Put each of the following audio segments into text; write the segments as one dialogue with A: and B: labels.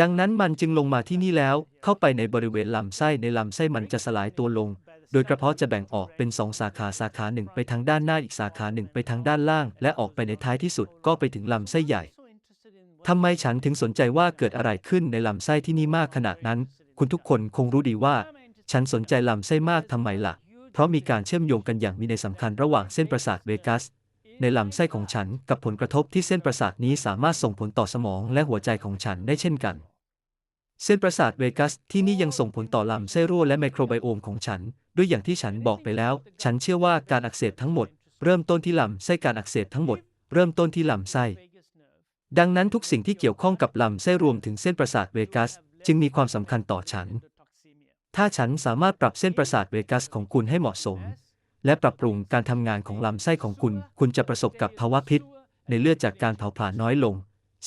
A: ดังนั้นมันจึงลงมาที่นี่แล้ว เข้าไปในบริเวณลำไส้ในลำไส้มันจะสลายตัวลง โดยกระเพาะจะแบ่งออกเป็นสองสาขาสาขาหนึ่งไปทางด้านหน้าอีกสาขาหนึ่งไปทางด้านล่าง และออกไปในท้ายที่สุดก็ไปถึงลำไส้ใหญ่ทำไมฉันถึงสนใจว่าเกิดอะไรขึ้นในลำไส้ที่นี่มากขนาดนั้น คุณทุกคนคงรู้ดีว่า ฉันสนใจลำไส้มากทำไมล่ะ เพราะมีการเชื่อมโยงกันอย่างมีในยสำคัญระหว่างเส้นประสาทเวกัส ในลำไส้ของฉันกับผลกระทบที่เส้นประสาทนี้สามารถส่งผลต่อสมองและหัวใจของฉันได้เช่นกัน เส้นประสาทเวกัสที่นี่ยังส่งผลต่อลำไส้รั่วและไมโครไบโอมของฉัน ด้วยอย่างที่ฉันบอกไปแล้ว ฉันเชื่อว่าการอักเสบทั้งหมด เริ่มต้นที่ลำไส้การอักเสบทั้งหมด เริ่มต้นที่ลำไส้ดังนั้นทุกสิ่งที่เกี่ยวข้องกับลำไส้รวมถึงเส้นประสาทเวกัส จึงมีความสำคัญต่อฉัน ถ้าฉันสามารถปรับเส้นประสาทเวกัสของคุณให้เหมาะสม และปรับปรุงการทำงานของลำไส้ของคุณ คุณจะประสบกับภาวะพิษ ในเลือดจากการเผาผลาญน้อยลง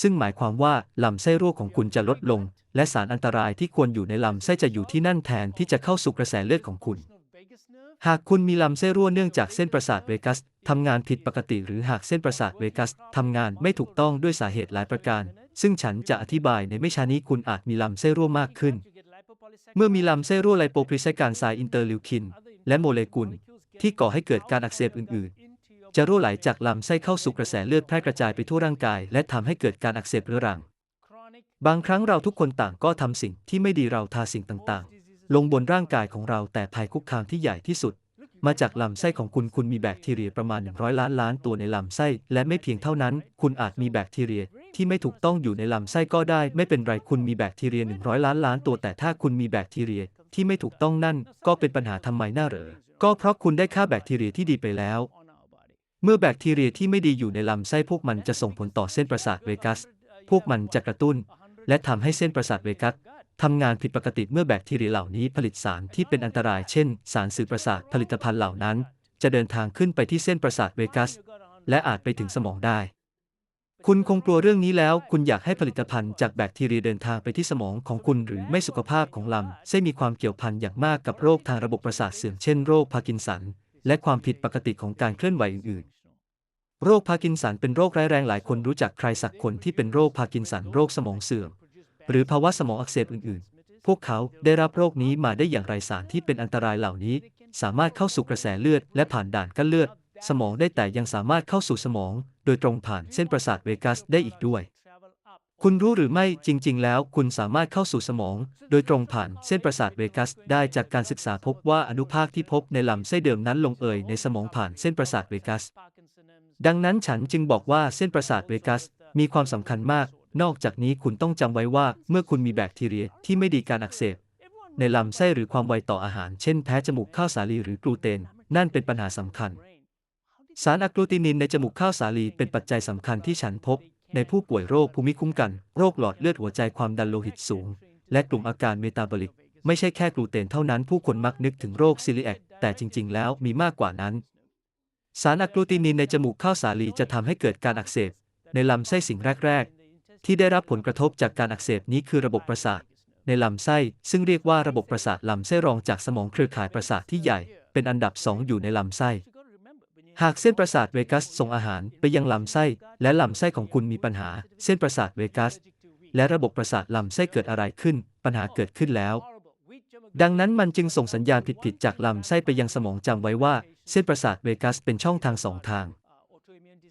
A: ซึ่งหมายความว่าลำไส้รั่วของคุณจะลดลง และสารอันตรายที่ควรอยู่ในลำไส้จะอยู่ที่นั่นแทนที่จะเข้าสู่กระแสเลือดของคุณ หากคุณมีลำไส้รั่วเนื่องจากเส้นประสาทเวกัสทำงานผิดปกติ หรือหากเส้นประสาทเวกัสทำงานไม่ถูกต้องด้วยสาเหตุหลายประการ ซึ่งฉันจะอธิบายในไม่ช้านี้คุณอาจมีลำไส้รั่วมากขึ้น เมื่อมีลำไส้รั่วไลโปพริไซการไซอินเตอร์ลิวคิน และโมเลกุล ที่ก่อให้เกิดการอักเสบอื่น ๆ จะรั่วไหลจากลำไส้เข้าสู่กระแสเลือดแพร่กระจายไปทั่วร่างกาย และทำให้เกิดการอักเสบเรื้อรัง บางครั้งเราทุกคนต่างก็ทำสิ่งที่ไม่ดีเราทาสิ่งต่างๆ ลงบนร่างกายของเราแต่ภัยคุกคามที่ใหญ่ที่สุด มาจากลำไส้ของคุณคุณมีแบคทีเรียประมาณ 100 ล้านล้านตัวในลำไส้ และไม่เพียงเท่านั้น คุณอาจมีแบคทีเรีย ที่ไม่ถูกต้องอยู่ในลำไส้ก็ได้ ไม่เป็นไรคุณมีแบคทีเรีย 100 ล้านล้านตัวแต่ถ้าคุณมีแบคทีเรียที่ไม่ถูกต้องนั่น ก็เป็นปัญหาทำไมน่าเหรอ ก็เพราะคุณได้ฆ่าแบคทีเรียที่ดีไปแล้ว เมื่อแบคทีเรียที่ไม่ดีอยู่ในลำไส้พวกมันจะส่งผลต่อเส้นประสาทเวกัส พวกมันจะกระตุ้น และทำให้เส้นประสาทเวกัสทำงานผิดปกติเมื่อแบคทีเรียเหล่านี้ผลิตสารที่เป็นอันตราย เช่น สารสื่อประสาทผลิตภัณฑ์เหล่านั้น จะเดินทางขึ้นไปที่เส้นประสาทเวกัส และอาจไปถึงสมองได้ คุณคงกลัวเรื่องนี้แล้ว คุณอยากให้ผลิตภัณฑ์จากแบคทีเรียเดินทางไปที่สมองของคุณหรือไม่สุขภาพของลำไส้มีความเกี่ยวพันอย่างมากกับโรคทางระบบประสาทเสื่อมเช่นโรคพาร์กินสัน และความผิดปกติของการเคลื่อนไหวอื่นๆ โรคพาร์กินสันเป็นโรคร้ายแรงหลายคนรู้จักใครสักคนที่เป็นโรคพาร์กินสันโรคสมองเสื่อม หรือภาวะสมองอักเสบอื่นๆ พวกเขาได้รับโรคนี้มาได้อย่างไรสารที่เป็นอันตรายเหล่านี้ สามารถเข้าสู่กระแสเลือดและผ่านด่านกั้นเลือด สมองได้แต่ยังสามารถเข้าสู่สมอง โดยตรงผ่านเส้นประสาทเวกัสได้อีกด้วย คุณรู้หรือไม่จริง ๆ แล้วคุณสามารถเข้าสู่สมอง โดยตรงผ่านเส้นประสาทเวกัสได้จากการศึกษาพบว่าอนุภาคที่พบในลำไส้เดิมนั้นลงเอยในสมองผ่านเส้นประสาทเวกัส ดังนั้นฉันจึงบอกว่าเส้นประสาทเวกัส มีความสำคัญมาก นอกจากนี้คุณต้องจำไว้ว่าเมื่อคุณมีแบคทีเรียที่ไม่ดีการอักเสบในลำไส้หรือความไวต่ออาหาร เช่นแพ้จมูกข้าวสาลีหรือกลูเตน นั่นเป็นปัญหาสำคัญ สารอะกลูตินินในจมูกข้าวสาลีเป็นปัจจัยสำคัญที่ฉันพบ ในผู้ป่วยโรคภูมิคุ้มกัน โรคหลอดเลือดหัวใจความดันโลหิตสูง และกลุ่มอาการเมตาบอลิก ไม่ใช่แค่กลูเตนเท่านั้นผู้คนมักนึกถึงโรคซิลิแอคแต่จริง ๆ แล้วมีมากกว่านั้น สารอะกลูตินินในจมูกข้าวสาลีจะทำให้เกิดการอักเสบ ในลำไส้สิ่งแรก ๆ ที่ได้รับผลกระทบจากการอักเสบนี้คือระบบประสาท ในลำไส้ซึ่งเรียกว่าระบบประสาทลำไส้รองจากสมองเครือข่ายประสาทที่ใหญ่ เป็นอันดับสองอยู่ในลำไส้ หากเส้นประสาทเวกัสส่งอาหารไปยังลำไส้ และลำไส้ของคุณมีปัญหา เส้นประสาทเวกัส และระบบประสาทลำไส้เกิดอะไรขึ้น ปัญหาเกิดขึ้นแล้ว ดังนั้นมันจึงส่งสัญญาณผิดๆจากลำไส้ไปยังสมองจำไว้ว่า เส้นประสาทเวกัสเป็นช่องทางสองทาง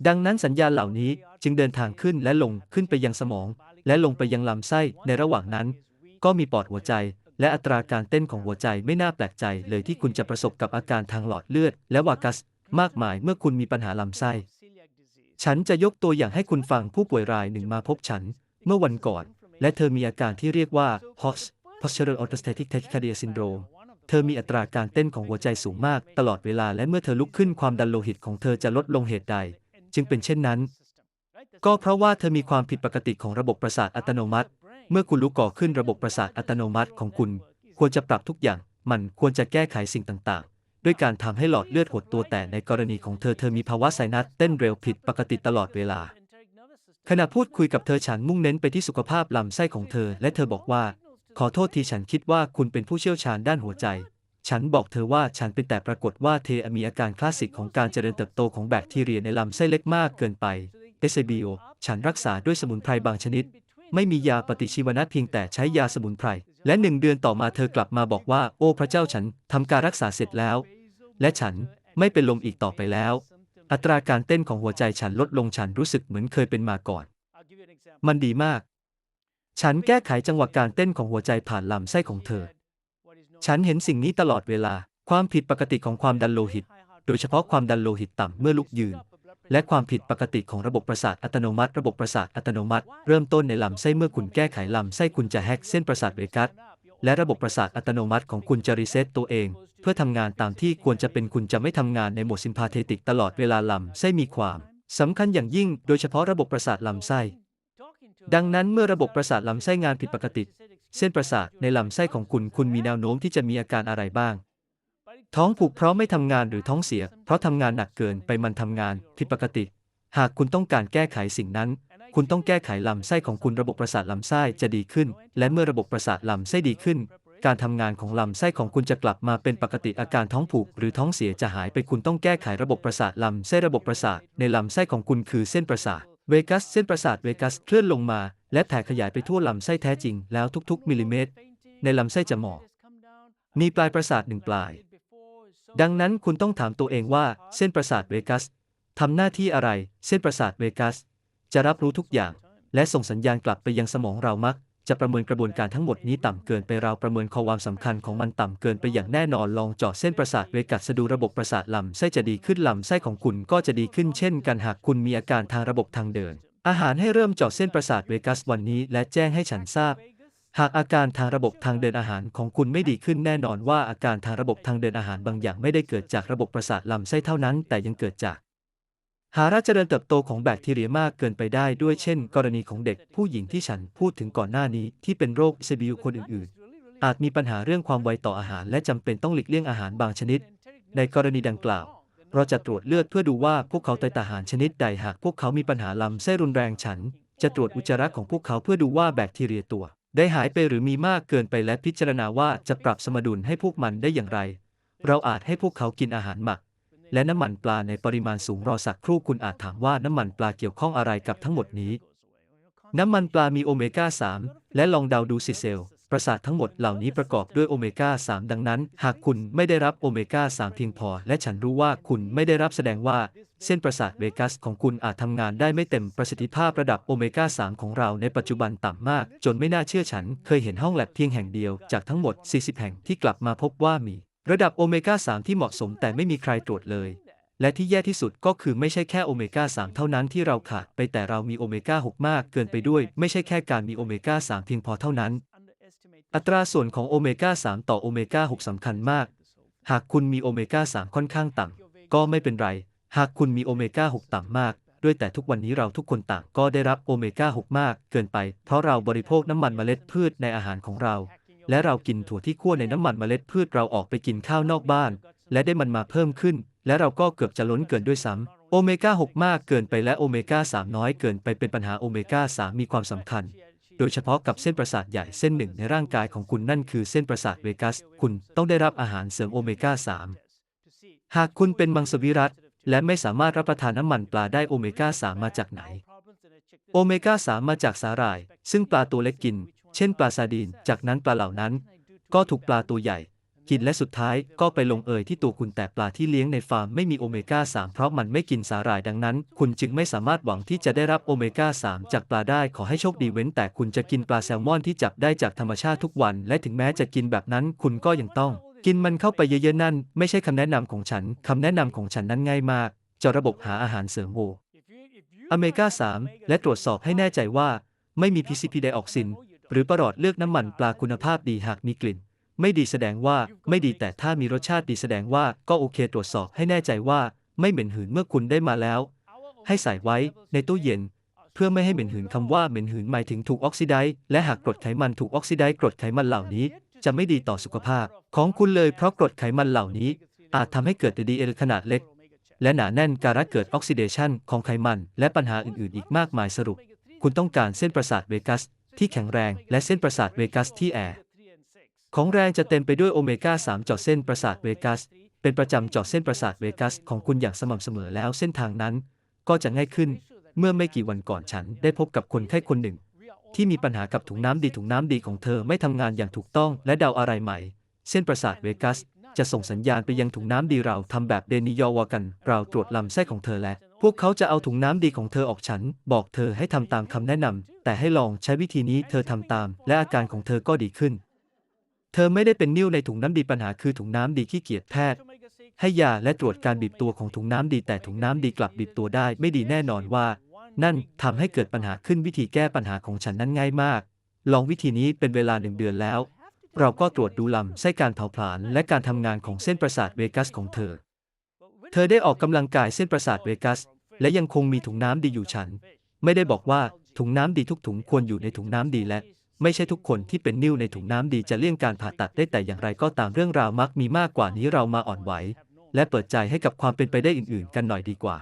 A: ดังนั้นสัญญาณเหล่านี้จึงเดินทางขึ้นและลงขึ้นไปยังสมอง และลงไปยังลำไส้ในระหว่างนั้น ก็มีปอดหัวใจและอัตราการเต้นของหัวใจไม่น่าแปลกใจเลยที่คุณจะประสบกับอาการทางหลอดเลือด และวากัส มากมายเมื่อคุณมีปัญหาลำไส้ ฉันจะยกตัวอย่างให้คุณฟังผู้ป่วยรายหนึ่งมาพบฉัน เมื่อวันก่อน และเธอมีอาการที่เรียกว่า POTS Postural Orthostatic Tachycardia Syndrome เธอมีอัตราการเต้นของหัวใจสูงมากตลอดเวลาและเมื่อเธอลุกขึ้นความดันโลหิตของเธอจะลดลงเหตุใด จึงเป็นเช่นนั้น ก็เพราะว่าเธอมีความผิดปกติของระบบประสาทอัตโนมัติ เมื่อคุณลุกก่อขึ้นระบบประสาทอัตโนมัติของคุณ ควรจะปรับทุกอย่างมันควรจะแก้ไขสิ่งต่างๆ ด้วยการทำให้หลอดเลือดหดตัวแต่ในกรณีของเธอเธอมีภาวะไซนัสเต้นเร็วผิดปกติตลอดเวลา ขณะพูดคุยกับเธอฉันมุ่งเน้นไปที่สุขภาพลำไส้ของเธอ และเธอบอกว่า ขอโทษทีฉันคิดว่าคุณเป็นผู้เชี่ยวชาญด้านหัวใจ ฉันบอกเธอว่าฉันเป็นแต่ปรากฏว่าเธอมีอาการคลาสสิกของการเจริญเติบโตของแบคทีเรียในลำไส้เล็กมากเกินไปเอสเบฉันรักษาด้วยสมุนไพรบางชนิด ไม่มียาปฏิชีวนะเพียงแต่ใช้ยาสมุนไพร และหนึ่งเดือนต่อมาเธอกลับมาบอกว่า โอ้พระเจ้าฉันทำการรักษาเสร็จแล้ว และฉันไม่เป็นลมอีกต่อไปแล้ว อัตราการเต้นของหัวใจฉันลดลงฉันรู้สึกเหมือนเคยเป็นมาก่อน มันดีมาก ฉันแก้ไขจังหวะการเต้นของหัวใจผ่านลำไส้ของเธอ ฉันเห็นสิ่งนี้ตลอดเวลา ความผิดปกติของความดันโลหิต โดยเฉพาะความดันโลหิตต่ำเมื่อลุกยืน และความผิดปกติของระบบประสาทอัตโนมัติ ระบบประสาทอัตโนมัติ เริ่มต้นในลำไส้เมื่อคุณแก้ไขลำไส้คุณจะแฮกเส้นประสาทเวกัสและระบบประสาทอัตโนมัติของคุณจะรีเซ็ตตัวเอง เพื่อทำงานตามที่ควรจะเป็นคุณจะไม่ทำงานในโหมดซิมพาเทติกตลอดเวลาลำไส้มีความสำคัญอย่างยิ่ง โดยเฉพาะระบบประสาทลำไส้ ดังนั้นเมื่อระบบประสาทลำไส้งานผิดปกติ เส้นประสาทในลำไส้ของคุณคุณมีแนวโน้มที่จะมีอาการอะไรบ้าง ท้องผูกเพราะไม่ทำงานหรือท้องเสีย เพราะทำงานหนักเกินไปมันทำงานผิดปกติ หากคุณต้องการแก้ไขสิ่งนั้น คุณต้องแก้ไขลำไส้ของคุณระบบประสาทลำไส้จะดีขึ้น และเมื่อระบบประสาทลำไส้ดีขึ้น การทำงานของลำไส้ของคุณจะกลับมาเป็นปกติอาการท้องผูกหรือท้องเสียจะหายไปคุณต้องแก้ไขระบบประสาทลำไส้ระบบประสาทในลำไส้ของคุณคือเส้นประสาทเวกัสเส้นประสาทเวกัสเคลื่อนลงมา และแผ่ขยายไปทั่วลำไส้แท้จริงแล้วทุกๆมิลลิเมตร ในลำไส้จะหมอมีปลายประสาทหนึ่งปลาย ดังนั้นคุณต้องถามตัวเองว่าเส้นประสาทเวกัสทำหน้าที่อะไร เส้นประสาทเวกัส จะรับรู้ทุกอย่าง และส่งสัญญาณกลับไปยังสมองเรามัก จะประเมินกระบวนการทั้งหมดนี้ต่ำเกินไปเราประเมินความสำคัญของมันต่ำเกินไปอย่างแน่นอนลองเจาะเส้นประสาทเวกัสดูระบบประสาทลำไส้จะดีขึ้นลำไส้ของคุณก็จะดีขึ้นเช่นกันหากคุณมีอาการทางระบบทางเดิน อาหารให้เริ่มเจาะเส้นประสาทเวกัสวันนี้ และแจ้งให้ฉันทราบ หากอาการทางระบบทางเดินอาหารของคุณไม่ดีขึ้นแน่นอนว่าอาการทางระบบทางเดินอาหารบางอย่างไม่ได้เกิดจากระบบประสาทลำไส้เท่านั้น แต่ยังเกิดจาก หาราเจริญเติบโตของแบคทีเรียมากเกินไปได้ด้วยเช่น กรณีของเด็กผู้หญิงที่ฉันพูดถึงก่อนหน้านี้ที่เป็นโรคเซบิวคนอื่นๆ อาจมีปัญหาเรื่องความไวต่ออาหาร และจำเป็นต้องหลีกเลี่ยงอาหารบางชนิด ในกรณีดังกล่าว เราจะตรวจเลือดเพื่อดูว่าพวกเขาไตอาหารชนิดใดหากพวกเขามีปัญหาลำไส้รุนแรงฉัน จะตรวจอุจจาระของพวกเขาเพื่อดูว่าแบคทีเรียตัว ได้หายไปหรือมีมากเกินไปและพิจารณาว่าจะปรับสมดุลให้พวกมันได้อย่างไร เราอาจให้พวกเขากินอาหารหมัก และน้ำมันปลาในปริมาณสูงรอสักครู่คุณอาจถามว่าน้ำมันปลาเกี่ยวข้องอะไรกับทั้งหมดนี้ น้ำมันปลามีโอเมก้า 3 และลองเดาดูสิเซล ประสาททั้งหมดเหล่านี้ประกอบด้วยโอเมก้า 3 ดังนั้น หากคุณไม่ได้รับโอเมก้า 3 เพียงพอ และฉันรู้ว่าคุณไม่ได้รับแสดงว่า เส้นประสาทเวกัสของคุณอาจทำงานได้ไม่เต็มประสิทธิภาพระดับโอเมก้า 3 ของเราในปัจจุบันต่ำมาก จนไม่น่าเชื่อฉันเคยเห็นห้องแลบเพียงแห่งเดียวจากทั้งหมด 40 แห่งที่กลับมาพบว่ามี ระดับโอเมก้า 3 ที่เหมาะสมแต่ไม่มีใครตรวจเลยและที่แย่ที่สุดก็คือไม่ใช่แค่โอเมก้า 3 เท่านั้นที่เราขาดไปแต่เรามีโอเมก้า 6 มากเกินไปด้วย ไม่ใช่แค่การมีโอเมก้า 3 เพียงพอเท่านั้น อัตราส่วนของโอเมก้า 3 ต่อโอเมก้า 6 สำคัญมาก หากคุณมีโอเมก้า 3 ค่อนข้างต่ำ ก็ไม่เป็นไร หากคุณมีโอเมก้า 6 ต่ำมาก ด้วยแต่ทุกวันนี้เราทุกคนต่างก็ได้รับโอเมก้า 6 มาก เกินไป เพราะเราบริโภคน้ำมันเมล็ดพืชในอาหารของเรา และเรากินถั่วที่คั่วในน้ำมันเมล็ดพืชเราออกไปกินข้าวนอกบ้าน และได้มันมาเพิ่มขึ้น และเราก็เกือบจะล้นเกินด้วยซ้ำโอเมก้า 6 มากเกินไปและโอเมก้า 3 น้อยเกินไปเป็นปัญหาโอเมก้า 3 มีความสำคัญ โดยเฉพาะกับเส้นประสาทใหญ่เส้นหนึ่งในร่างกายของคุณนั่นคือเส้นประสาทเวกัส คุณต้องได้รับอาหารเสริมโอเมก้า 3 หากคุณเป็นมังสวิรัตและไม่สามารถรับประทานน้ำมันปลาได้โอเมก้า 3 มาจากไหน โอเมก้า 3 มาจากสาหร่าย ซึ่งปลาตัวเล็กกิน เช่นปลาซาดีน จากนั้นปลาเหล่านั้น ก็ถูกปลาตัวใหญ่ กินและสุดท้ายก็ไปลงเอยที่ตัวคุณแต่ปลาที่เลี้ยงในฟาร์มไม่มีโอเมก้า 3 เพราะมันไม่กินสาหร่ายดังนั้น คุณจึงไม่สามารถหวังที่จะได้รับโอเมก้า 3 จากปลาได้ขอให้โชคดีเว้น แต่คุณจะกินปลาแซลมอนที่จับได้จากธรรมชาติทุกวัน และถึงแม้จะกินแบบนั้น คุณก็ยังต้อง กินมันเข้าไปเยอะๆนั่น ไม่ใช่คำแนะนำของฉันคำแนะนำของฉันนั้นง่ายมากจะระบบหาอาหารเสริมโออเมก้า 3 และตรวจสอบให้แน่ใจว่า ไม่มีพีซีพีไดออกซินหรือประหลอดเลือกน้ำมันปลาคุณภาพดีหากมีกลิ่น ไม่ดีแสดงว่าไม่ดีแต่ถ้ามีรสชาติดีแสดงว่าก็โอเคตรวจสอบให้แน่ใจว่าไม่เหม็นหืนเมื่อคุณได้มาแล้ว ให้ใส่ไว้ในตู้เย็น เพื่อไม่ให้เหม็นหืนคำว่าเหม็นหืนหมายถึงถูกออกซิไดซ์และหากกรดไขมันถูกออกซิไดซ์กรดไขมันเหล่านี้ จะไม่ดีต่อสุขภาพ ของคุณเลยเพราะกรดไขมันเหล่านี้ อาจทำให้เกิดดีเอลขนาดเล็ก และหนาแน่นการะเกิดออกซิเดชันของไขมัน และปัญหาอื่นๆ อีกมากมายสรุป คุณต้องการเส้นประสาทเวกัสที่แข็งแรงและเส้นประสาทเวกัสที่แอ ของแรงจะเต็มไปด้วยโอเมก้า3เจาะเส้นประสาทเวกัส เป็นประจำเจาะเส้นประสาทเวกัสของคุณอย่างสม่ำเสมอแล้วเส้นทางนั้น ก็จะง่ายขึ้น เมื่อไม่กี่วันก่อนฉันได้พบกับคนไข้คนหนึ่ง ที่มีปัญหากับถุงน้ำดีถุงน้ำดีของเธอไม่ทำงานอย่างถูกต้องและเดาอะไรใหม่ เส้นประสาทเวกัส จะส่งสัญญาณไปยังถุงน้ำดีเราทำแบบเดนิยอวกันเราตรวจลำไส้ของเธอและ พวกเขาจะเอาถุงน้ำดีของเธอออกฉัน บอกเธอให้ทำตามคำแนะนำแต่ให้ลองใช้วิธีนี้เธอทำตาม และอาการของเธอก็ดีขึ้น เธอไม่ได้เป็นนิ่วในถุงน้ำดีปัญหาคือถุงน้ำดีขี้เกียจแพทย์ ให้ยาและตรวจการบีบตัวของถุงน้ำดีแต่ถุงน้ำดีกลับบีบตัวได้ไม่ดีแน่นอนว่า นั่นทำให้เกิดปัญหาขึ้นวิธีแก้ปัญหาของฉันนั้นง่ายมาก ลองวิธีนี้เป็นเวลาหนึ่งเดือนแล้ว เราก็ตรวจดูลำไส้การเผาผลาญและการทำงานของเส้นประสาทเวกัสของเธอ เธอได้ออกกำลังกายเส้นประสาทเวกัส และยังคงมีถุงน้ำดีอยู่ฉัน ไม่ได้บอกว่าถุงน้ำดีทุกถุงควรอยู่ในถุงน้ำดีและ ไม่ใช่ทุกคนที่เป็นนิ่วในถุงน้ำดีจะเลี่ยงการผ่าตัดได้แต่อย่างไรก็ตามเรื่องราวมักมีมากกว่านี้เรามาอ่อนไหว และเปิดใจให้กับความเป็นไปได้อื่น ๆ กันหน่อยดีกว่า